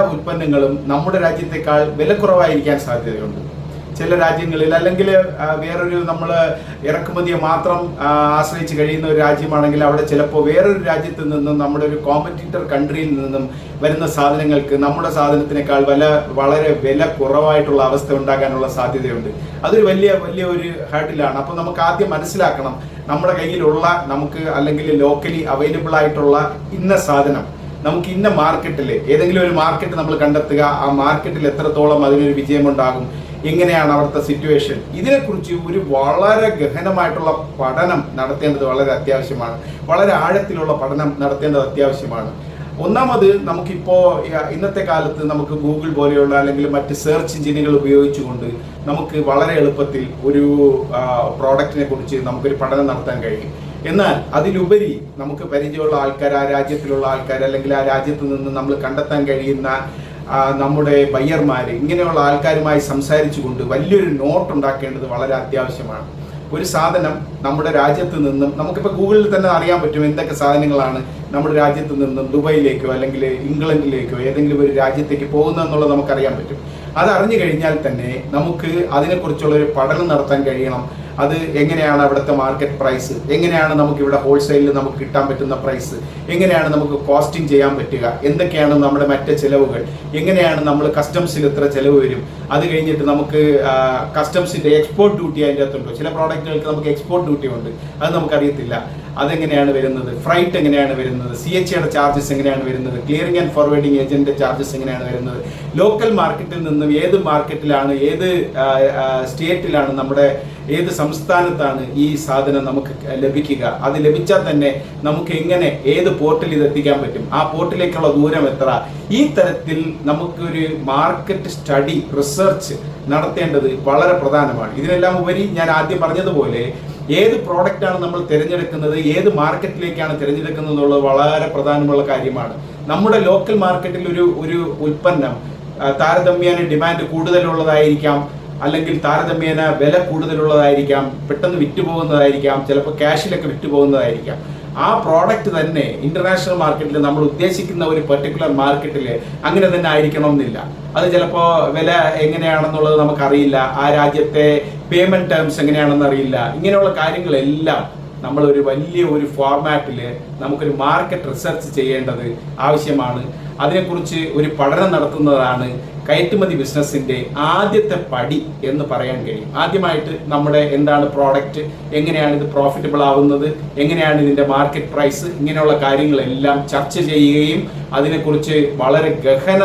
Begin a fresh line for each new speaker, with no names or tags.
ഉൽപ്പന്നങ്ങളും നമ്മുടെ രാജ്യത്തെക്കാൾ വിലക്കുറവായിരിക്കാൻ സാധ്യതയുണ്ട്. ചില രാജ്യങ്ങളിൽ അല്ലെങ്കിൽ വേറൊരു നമ്മൾ ഇറക്കുമതിയെ മാത്രം ആശ്രയിച്ച് കഴിയുന്ന ഒരു രാജ്യമാണെങ്കിൽ അവിടെ ചിലപ്പോൾ വേറൊരു രാജ്യത്ത് നിന്നും നമ്മുടെ ഒരു കോമ്പറ്റീറ്റർ കൺട്രിയിൽ നിന്നും വരുന്ന സാധനങ്ങൾക്ക് നമ്മുടെ സാധനത്തിനേക്കാൾ വില വളരെ വില കുറവായിട്ടുള്ള അവസ്ഥ ഉണ്ടാകാനുള്ള സാധ്യതയുണ്ട്. അതൊരു വലിയ വലിയ ഒരു ഹേർഡിലാണ് അപ്പോൾ നമുക്ക് ആദ്യം മനസ്സിലാക്കണം നമ്മുടെ കയ്യിലുള്ള നമുക്ക് അല്ലെങ്കിൽ ലോക്കലി അവൈലബിൾ ആയിട്ടുള്ള ഇന്ന സാധനം നമുക്ക് ഇന്ന മാർക്കറ്റിൽ ഏതെങ്കിലും ഒരു മാർക്കറ്റ് നമ്മൾ കണ്ടെത്തുക ആ മാർക്കറ്റിൽ എത്രത്തോളം അതിനൊരു വിജയമുണ്ടാകും എങ്ങനെയാണ് അവിടുത്തെ സിറ്റുവേഷൻ ഇതിനെക്കുറിച്ച് ഒരു വളരെ ഗഹനമായിട്ടുള്ള പഠനം നടത്തേണ്ടത് വളരെ അത്യാവശ്യമാണ്. വളരെ ആഴത്തിലുള്ള പഠനം നടത്തേണ്ടത് അത്യാവശ്യമാണ്. ഒന്നാമത് നമുക്കിപ്പോൾ ഇന്നത്തെ കാലത്ത് നമുക്ക് ഗൂഗിൾ പോലെയുള്ള അല്ലെങ്കിൽ മറ്റ് സെർച്ച് എഞ്ചിനുകൾ ഉപയോഗിച്ചുകൊണ്ട് നമുക്ക് വളരെ എളുപ്പത്തിൽ ഒരു പ്രോഡക്റ്റിനെ കുറിച്ച് നമുക്കൊരു പഠനം നടത്താൻ കഴിയും. എന്നാൽ അതിലുപരി നമുക്ക് പരിചയമുള്ള ആൾക്കാർ ആ രാജ്യത്തിലുള്ള ആൾക്കാർ അല്ലെങ്കിൽ ആ രാജ്യത്ത് നിന്ന് നമ്മൾ കണ്ടെത്താൻ കഴിയുന്ന നമ്മുടെ ബയ്യർമാർ ഇങ്ങനെയുള്ള ആൾക്കാരുമായി സംസാരിച്ചുകൊണ്ട് വലിയൊരു നോട്ട് ഉണ്ടാക്കേണ്ടത് വളരെ അത്യാവശ്യമാണ്. ഒരു സാധനം നമ്മുടെ രാജ്യത്ത് നിന്നും നമുക്കിപ്പോൾ ഗൂഗിളിൽ തന്നെ അറിയാൻ പറ്റും എന്തൊക്കെ സാധനങ്ങളാണ് നമ്മുടെ രാജ്യത്ത് നിന്നും ദുബൈയിലേക്കോ അല്ലെങ്കിൽ ഇംഗ്ലണ്ടിലേക്കോ ഏതെങ്കിലും ഒരു രാജ്യത്തേക്ക് പോകുന്നതെന്നുള്ളത് നമുക്കറിയാൻ പറ്റും. അത് അറിഞ്ഞു കഴിഞ്ഞാൽ തന്നെ നമുക്ക് അതിനെക്കുറിച്ചുള്ള ഒരു പഠനം നടത്താൻ കഴിയണം. അത് എങ്ങനെയാണ് അവിടുത്തെ മാർക്കറ്റ് പ്രൈസ് എങ്ങനെയാണ് നമുക്ക് ഇവിടെ ഹോൾസെയിലിൽ നമുക്ക് കിട്ടാൻ പറ്റുന്ന പ്രൈസ് എങ്ങനെയാണ് നമുക്ക് കോസ്റ്റിംഗ് ചെയ്യാൻ പറ്റുക? എന്തൊക്കെയാണ് നമ്മുടെ മറ്റ് ചിലവുകൾ? എങ്ങനെയാണ് നമ്മൾ കസ്റ്റംസിൽ എത്ര ചിലവ് വരും? അത് കഴിഞ്ഞിട്ട് നമുക്ക് കസ്റ്റംസിന്റെ എക്സ്പോർട്ട് ഡ്യൂട്ടി അതിന്റെ അകത്തുണ്ടോ? ചില പ്രോഡക്റ്റുകൾക്ക് നമുക്ക് എക്സ്പോർട്ട് ഡ്യൂട്ടി ഉണ്ട്. അത് നമുക്കറിയത്തില്ല. അതെങ്ങനെയാണ് വരുന്നത്? ഫ്രൈറ്റ് എങ്ങനെയാണ് വരുന്നത്? സി എച്ച് യുടെ ചാർജസ് എങ്ങനെയാണ് വരുന്നത്? ക്ലിയറിംഗ് ആൻഡ് ഫോർവേഡിംഗ് ഏജന്റിന്റെ ചാർജസ് എങ്ങനെയാണ് വരുന്നത്? ലോക്കൽ മാർക്കറ്റിൽ നിന്നും ഏത് മാർക്കറ്റിലാണ് ഏത് സ്റ്റേറ്റിലാണ് നമ്മുടെ ഏത് സംസ്ഥാനത്താണ് ഈ സാധനം നമുക്ക് ലഭിക്കുക. അത് ലഭിച്ചാൽ തന്നെ നമുക്ക് എങ്ങനെ ഏത് പോർട്ടിൽ ഇത് എത്തിക്കാൻ പറ്റും? ആ പോർട്ടിലേക്കുള്ള ദൂരം എത്ര? ഈ തരത്തിൽ നമുക്കൊരു മാർക്കറ്റ് സ്റ്റഡി റിസർച്ച് നടത്തേണ്ടത് വളരെ പ്രധാനമാണ്. ഇതിനെല്ലാം ഉപരി ഞാൻ ആദ്യം പറഞ്ഞതുപോലെ ഏത് പ്രോഡക്റ്റാണ് നമ്മൾ തിരഞ്ഞെടുക്കുന്നത് ഏത് മാർക്കറ്റിലേക്കാണ് തിരഞ്ഞെടുക്കുന്നത് എന്നുള്ളത് വളരെ പ്രധാനമുള്ള കാര്യമാണ്. നമ്മുടെ ലോക്കൽ മാർക്കറ്റിൽ ഒരു ഒരു ഉൽപ്പന്നം താരതമ്യേന ഡിമാൻഡ് കൂടുതലുള്ളതായിരിക്കാം. അല്ലെങ്കിൽ താരതമ്യേന വില കൂടുതലുള്ളതായിരിക്കാം പെട്ടെന്ന് വിറ്റുപോകുന്നതായിരിക്കാം ചിലപ്പോൾ ക്യാഷിലൊക്കെ വിറ്റുപോകുന്നതായിരിക്കാം. ആ പ്രോഡക്റ്റ് തന്നെ ഇന്റർനാഷണൽ മാർക്കറ്റിൽ നമ്മൾ ഉദ്ദേശിക്കുന്ന ഒരു പെർട്ടിക്കുലർ മാർക്കറ്റിൽ അങ്ങനെ തന്നെ ആയിരിക്കണമെന്നില്ല. അത് ചിലപ്പോൾ വില എങ്ങനെയാണെന്നുള്ളത് നമുക്കറിയില്ല ആ രാജ്യത്തെ പേയ്മെന്റ് ടേംസ് എങ്ങനെയാണെന്ന് അറിയില്ല. ഇങ്ങനെയുള്ള കാര്യങ്ങളെല്ലാം നമ്മൾ ഒരു വലിയ ഒരു ഫോർമാറ്റിൽ നമുക്കൊരു മാർക്കറ്റ് റിസർച്ച് ചെയ്യേണ്ടത് ആവശ്യമാണ്. അതിനെക്കുറിച്ച് ഒരു പഠനം നടത്തുന്നതാണ് കയറ്റുമതി ബിസിനസിന്റെ ആദ്യത്തെ പടി എന്ന് പറയാൻ കഴിയും. ആദ്യമായിട്ട് നമ്മുടെ എന്താണ് പ്രോഡക്റ്റ് എങ്ങനെയാണ് ഇത് പ്രോഫിറ്റബിൾ ആവുന്നത് എങ്ങനെയാണ് ഇതിന്റെ മാർക്കറ്റ് പ്രൈസ് ഇങ്ങനെയുള്ള കാര്യങ്ങളെല്ലാം ചർച്ച ചെയ്യുകയും അതിനെക്കുറിച്ച് വളരെ ഗഹന